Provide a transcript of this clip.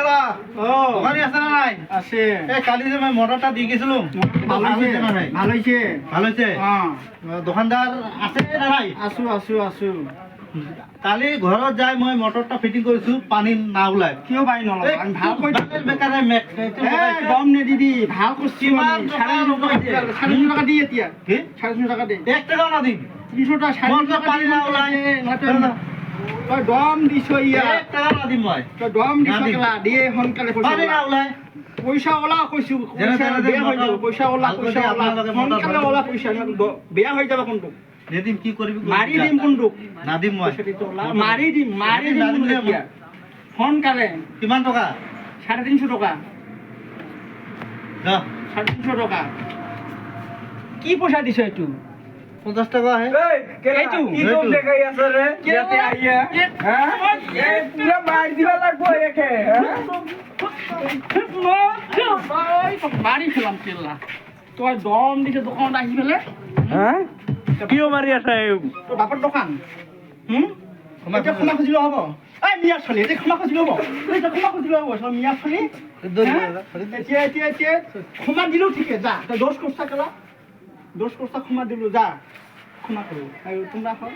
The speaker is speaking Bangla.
ও। দোকানী আছে না নাই? আছে। এই কালি যে মই মটরটা দি গেছিল ভালো হয়েছে ভালো হয়েছে ভালো হয়েছে দোকানদার আছে না নাই? আছো আছো আছো। কালি ঘৰত যাই মই মটৰটা ফিটিং কৰিছো পানী না ওলাই। কিয় নলওঁ আমি ভালো কৰি বেকাৰে। গম নিদিবি ভালো কৰিছো চাৰে তিনিশ টকা দিয়ে। চাৰে তিনিশ টকা দি এতিয়া। চাৰে তিনিশ টকা দে এক টকাও নাদিম। তিনিশ টকা চাৰে তিনিশ টকা পানী না ওলাই। তই দম দিছ টকাও মই? তই দম দিছ। কেলা দিয়ে সোনকালে পইচা ওলাই। পইচা ওলা কৈছো যেনে পইচা তেনে বেয়া হৈ যাব পইচা ওলা পইচা ওলা। সোনকালে ওলা পইচা নহ'লে দ- বেয়া হৈ যাব কোনটো? নেদিম কি কৰিবি মাৰি। দিম কোনটোক নাদিম মই। মাৰি দিম মাৰি দিম কোনটো। সোনকালে। কিমান টকা? চাৰে তিনিশ টকা। যা। চাৰে তিনিশ টকা। কি পইচা দিছ এইটো? পঞ্চাছ টকা দম দিছে দোকানত আহি পেলাই কিয় মাৰি আছে বাপৰ দোকান। হুম? এতিয়া ক্ষমা খুজিলে হ'ব। এই মিয়া ছোৱালী এতিয়া ক্ষমা খুজিলে হ'ব। এতিয়া ক্ষমা খুজিলে হ'ব তই মিয়া ছোৱালী? এতিয়া এতিয়া এতিয়া ক্ষমা দিলো ঠিকে যা তই দোষ কৰছা কেলা। দোষ কৰছা ক্ষমা দিল যা ক্ষমা করো। তোমরা হয়